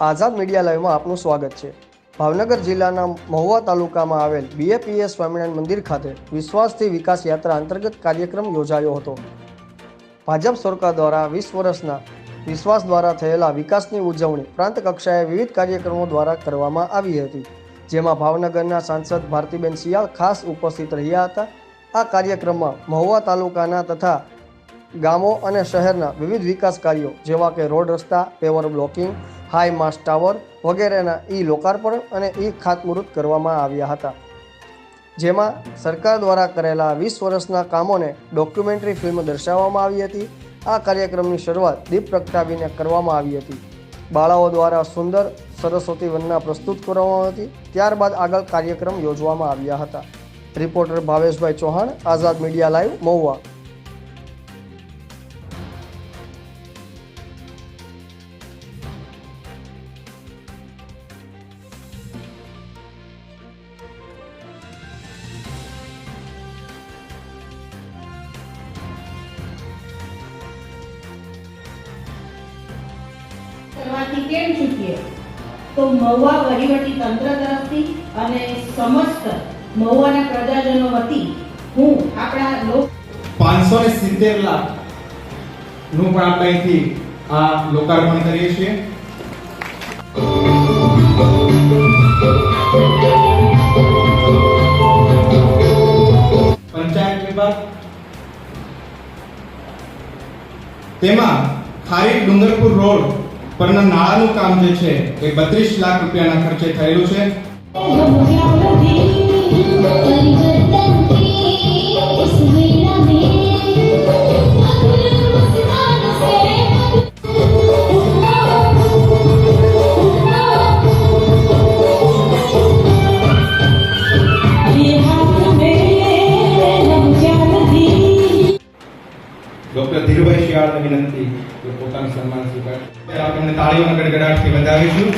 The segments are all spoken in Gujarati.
આઝાદ મીડિયા લાઈવમાં આપનું સ્વાગત છે. ભાવનગર જિલ્લાના મહુવા તાલુકામાં આવેલ બીએપીએસ સ્વામિનારાયણ મંદિર ખાતે વિશ્વાસથી વિકાસ યાત્રા અંતર્ગત કાર્યક્રમ યોજાયો હતો. ભાજપ સરકાર દ્વારા વીસ વર્ષના વિશ્વાસ દ્વારા થયેલા વિકાસની ઉજવણી પ્રાંત કક્ષાએ વિવિધ કાર્યક્રમો દ્વારા કરવામાં આવી હતી. જેમાં ભાવનગરના સાંસદ ભારતીબેન શિયાળ ખાસ ઉપસ્થિત રહ્યા હતા. આ કાર્યક્રમમાં મહુવા તાલુકાના તથા ગામો અને શહેરના વિવિધ વિકાસ કાર્યો જેવા કે રોડ રસ્તા, paver blocking high mast tower વગેરેના ઈ લોકાર્પણ અને ઈ ખાતમુહૂર્ત કરવામાં આવ્યા હતા. જેમાં સરકાર દ્વારા કરેલા વીસ વર્ષના કામોને ડોક્યુમેન્ટરી ફિલ્મ દર્શાવવામાં આવી હતી. આ કાર્યક્રમની શરૂઆત દીપ પ્રગટાવીને કરવામાં આવી હતી. બાળાઓ દ્વારા સુંદર સરસ્વતી વંદના પ્રસ્તુત કરવામાં હતી. ત્યારબાદ આગળ કાર્યક્રમ યોજવામાં આવ્યા હતા. Reporter Bhaveshbhai Chauhan, Azad media live Mahuva. કેમ ચૂકીએ? તો મહુવા વહીવટી તંત્ર તરફથી અને સમસ્ત મહુવાના પ્રજાજનો વતી હું આપણા લોક પાંચસો ને સિત્તેર લાખનું પણ આપણે અહીંથી આ લોકાર્પણ કરીએ છીએ. પંચાયત વિભાગ. તેમાં ખારી ડુંગરપુર રોડ પરના નાળાનું કામ જે છે એ બત્રીસ લાખ રૂપિયાના ખર્ચે થયેલું છે. ડોક્ટર ધીરુભાઈ શિયાળને વિનંતી કે પોતાનું સન્માન સ્વીકાર આપણને તાળીઓના ગડગડાટથી વધાવીશું.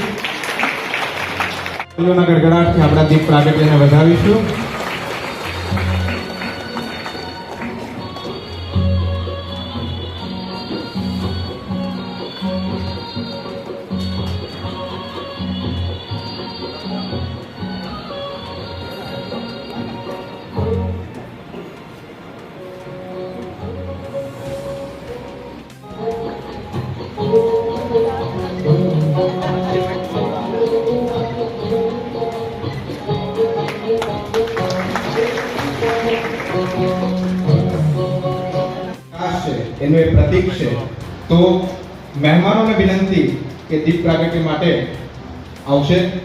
તાળીઓના ગડગડાટથી આપણા દીપ પ્રાગટ્યને વધાવીશું. એનું એ પ્રતીક છે. તો મહેમાનોને વિનંતી કે દીપ પ્રાગટ્ય માટે આવશે.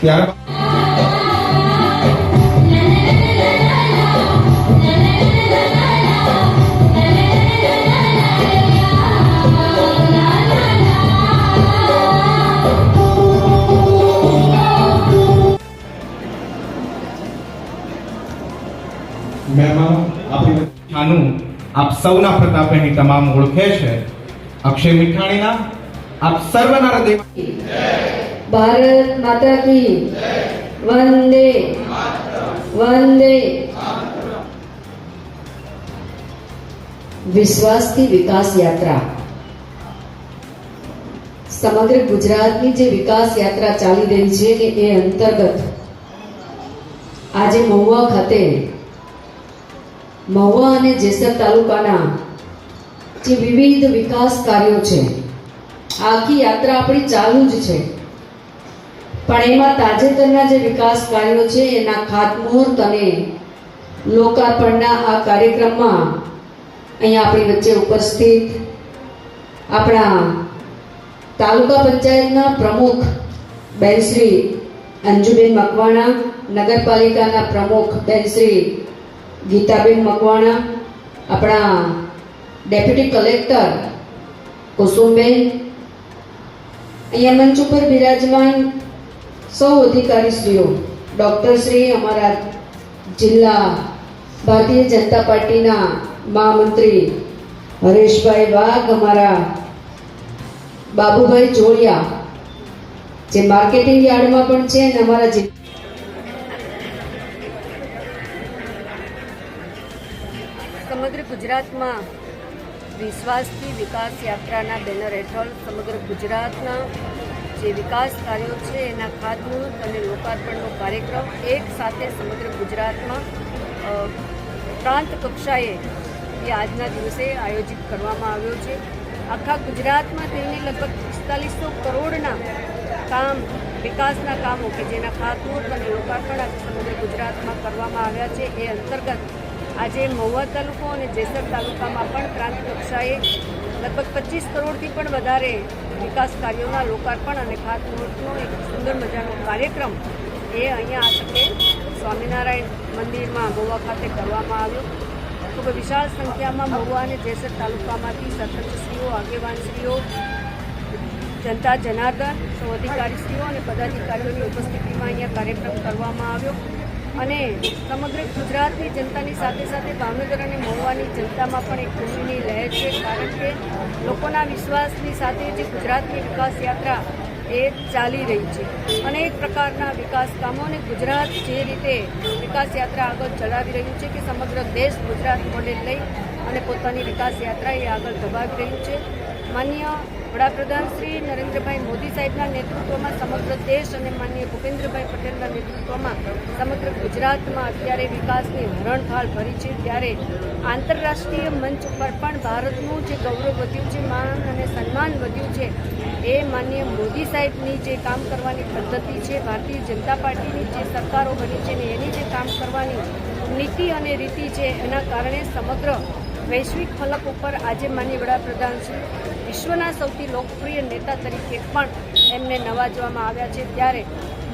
ત્યારબાદ મહેમાનો આપણી ખાનું આપ સૌના પ્રતાપેની તમામ ઓળખે છે. અક્ષય મીઠાણીના આપ સર્વના હૃદય ભારત માતા કી વંદે. વંદે. વિશ્વાસથી વિકાસ યાત્રા. સમગ્ર ગુજરાતની જે વિકાસ યાત્રા ચાલી રહી છે કે એ અંતર્ગત આજે મહુવા ખાતે મહુવા અને જેસર તાલુકાના જે વિવિધ વિકાસ કાર્યો છે. આખી યાત્રા આપણી ચાલુ જ છે. પણ એમાં તાજેતરના જે વિકાસ કાર્યો છે, એના ખાતમુહૂર્ત અને લોકાર્પણના આ કાર્યક્રમમાં અહીંયા આપણી વચ્ચે ઉપસ્થિત આપણા તાલુકા પંચાયતના પ્રમુખ બેન શ્રી અંજુબેન મકવાણા, નગરપાલિકાના પ્રમુખ બેન શ્રી ગીતાબેન મકવાણા, આપણા ડેપ્યુટી કલેક્ટર કુસુમબેન, અહીંયા મંચ ઉપર બિરાજમાન સૌ અધિકારીશ્રીઓ ડૉક્ટર શ્રી અમારા જિલ્લા ભારતીય જનતા પાર્ટીના મહામંત્રી હરેશભાઈ વાઘ, અમારા બાબુભાઈ જોડિયા, જે માર્કેટિંગ યાર્ડમાં પણ છે અને અમારા સમગ્ર ગુજરાતમાં વિશ્વાસથી વિકાસ યાત્રાના બેનર હેઠળ સમગ્ર ગુજરાતના જે વિકાસ કાર્યો છે એના ખાતમુહૂર્ત અને લોકાર્પણનો કાર્યક્રમ એક સાથે સમગ્ર ગુજરાતમાં પ્રાંત કક્ષાએ એ આજના દિવસે આયોજિત કરવામાં આવ્યો છે. આખા ગુજરાતમાં તેમની લગભગ પિસ્તાલીસો કરોડના કામ, વિકાસના કામો કે જેના ખાતમુહૂર્ત અને લોકાર્પણ સમગ્ર ગુજરાતમાં કરવામાં આવ્યા છે એ અંતર્ગત આજે મહુવા તાલુકો અને જેસર તાલુકામાં પણ પ્રાંત કક્ષાએ લગભગ પચીસ કરોડથી પણ વધારે વિકાસ કાર્યોના લોકાર્પણ અને ખાતમુહૂર્તનો એક સુંદર મજાનો કાર્યક્રમ એ અહીંયા આ તકે સ્વામિનારાયણ મંદિરમાં મહુવા ખાતે કરવામાં આવ્યો. ખૂબ વિશાળ સંખ્યામાં મહુવા અને જેસર તાલુકામાંથી સરપંચશ્રીઓ આગેવાનશ્રીઓ, જનતા, જનાર્દન, સૌ અધિકારીશ્રીઓ અને પદાધિકારીઓની ઉપસ્થિતિમાં અહીંયા કાર્યક્રમ કરવામાં આવ્યો. અને સમગ્ર ગુજરાતની જનતાની સાથે સાથે ભાવનગર અને મહુવાની જનતામાં પણ એક ખુશીની લહેર છે, કારણ કે લોકોના વિશ્વાસની સાથે જે ગુજરાતની વિકાસ યાત્રા એ ચાલી રહી છે. અનેક પ્રકારના વિકાસ કામોને ગુજરાત જે રીતે વિકાસ યાત્રા આગળ ચલાવી રહ્યું છે કે સમગ્ર દેશ ગુજરાત મોડેલ લઈ અને પોતાની વિકાસ યાત્રા એ આગળ દબાવી રહ્યું છે. માન્ય વડાપ્રધાન શ્રી નરેન્દ્રભાઈ મોદી સાહેબના નેતૃત્વમાં સમગ્ર દેશ અને માનનીય ભૂપેન્દ્રભાઈ પટેલના નેતૃત્વમાં સમગ્ર ગુજરાતમાં અત્યારે વિકાસની હરણફાળ ભરી છે. ત્યારે આંતરરાષ્ટ્રીય મંચ ઉપર પણ ભારતનું જે ગૌરવ વધ્યું છે, માન અને સન્માન વધ્યું છે, એ માનનીય મોદી સાહેબની જે કામ કરવાની પદ્ધતિ છે, ભારતીય જનતા પાર્ટીની જે સરકારો બની છે ને એની જે કામ કરવાની નીતિ અને રીતિ છે, એના કારણે સમગ્ર વૈશ્વિક ફલક ઉપર આજે માન્ય વડાપ્રધાન શ્રી વિશ્વના સૌથી લોકપ્રિય નેતા તરીકે પણ એમને નવાજવામાં આવ્યા છે. ત્યારે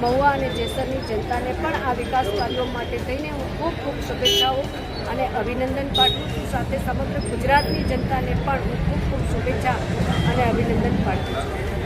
મહુવા અને જેસરની જનતાને પણ આ વિકાસ કાર્યો માટે થઈને હું ખૂબ ખૂબ શુભેચ્છાઓ અને અભિનંદન પાઠવું છું. સાથે સમગ્ર ગુજરાતની જનતાને પણ હું ખૂબ ખૂબ શુભેચ્છા અને અભિનંદન પાઠવું છું.